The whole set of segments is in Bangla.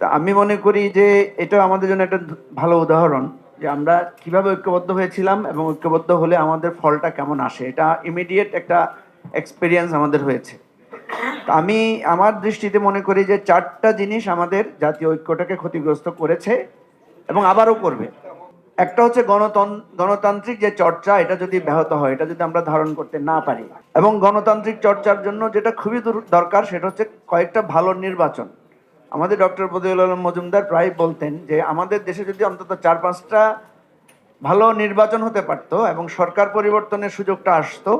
আমি মনে করি যে এটা আমাদের জন্য একটা ভালো উদাহরণ যে আমরা কীভাবে ঐক্যবদ্ধ হয়েছিলাম এবং ঐক্যবদ্ধ হলে আমাদের ফলটা কেমন আসে। এটা ইমিডিয়েট একটা এক্সপিরিয়েন্স আমাদের হয়েছে। আমি আমার দৃষ্টিতে মনে করি যে চারটা জিনিস আমাদের জাতীয় ঐক্যটাকে ক্ষতিগ্রস্ত করেছে এবং আবারও করবে। একটা হচ্ছে গণতন্ত্র গণতান্ত্রিক যে চর্চা, এটা যদি ব্যাহত হয়, এটা যদি আমরা ধারণ করতে না পারি। এবং গণতান্ত্রিক চর্চার জন্য যেটা খুবই দরকার, সেটা হচ্ছে কয়েকটা ভালো নির্বাচন। আমাদের ডক্টর বদিউল আলম মজুমদার প্রায় বলতেন যে আমাদের দেশে যদি অন্তত চার পাঁচটা ভালো নির্বাচন হতে পারতো এবং সরকার পরিবর্তনের সুযোগটা আসতো,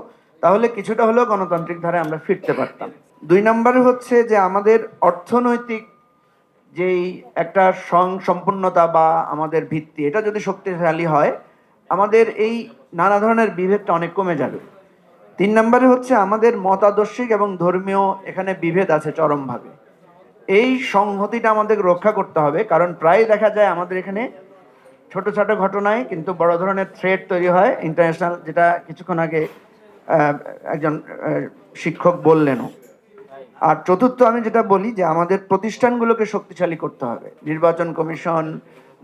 তাহলে কিছুটা হলেও গণতান্ত্রিক ধারে আমরা ফিরতে পারতাম। দুই নম্বরে হচ্ছে যে আমাদের অর্থনৈতিক যেই একটা সং সম্পূর্ণতা বা আমাদের ভিত্তি, এটা যদি শক্তিশালী হয়, আমাদের এই নানা ধরনের বিভেদটা অনেক কমে যাবে। তিন নম্বরে হচ্ছে আমাদের মতাদর্শিক এবং ধর্মীয় এখানে বিভেদ আছে চরমভাবে। এই সংহতিটা আমাদের রক্ষা করতে হবে, কারণ প্রায় দেখা যায় আমাদের এখানে ছোট ছোট ঘটনায় কিন্তু বড় ধরনের থ্রেড তৈরি হয়। ইন্টারন্যাশনাল যেটা কিছুক্ষণ আগে একজন শিক্ষক বললেনও আর চতুর্থ আমি যেটা বলি যে আমাদের প্রতিষ্ঠানগুলোকে শক্তিশালী করতে হবে। নির্বাচন কমিশন,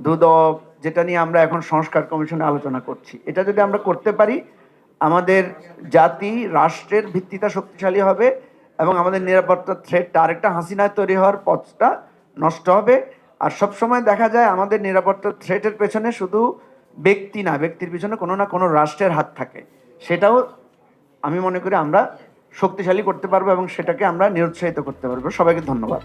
দুদক, যেটা নিয়ে আমরা এখন সংস্কার কমিশনে আলোচনা করছি। এটা যদি আমরা করতে পারি, আমাদের জাতি, রাষ্ট্রের ভিত্তিটা শক্তিশালী হবে। এবং আমাদের নিরাপত্তার থ্রেটটা আরেকটা হাসিনায় তৈরি হওয়ার পথটা নষ্ট হবে। আর সব সময় দেখা যায় আমাদের নিরাপত্তার থ্রেটের পেছনে শুধু ব্যক্তি না, ব্যক্তির পিছনে কোনো না কোনো রাষ্ট্রের হাত থাকে। সেটাও আমি মনে করি আমরা শক্তিশালী করতে পারব এবং সেটাকে আমরা নিরুৎসাহিত করতে পারব। সবাইকে ধন্যবাদ।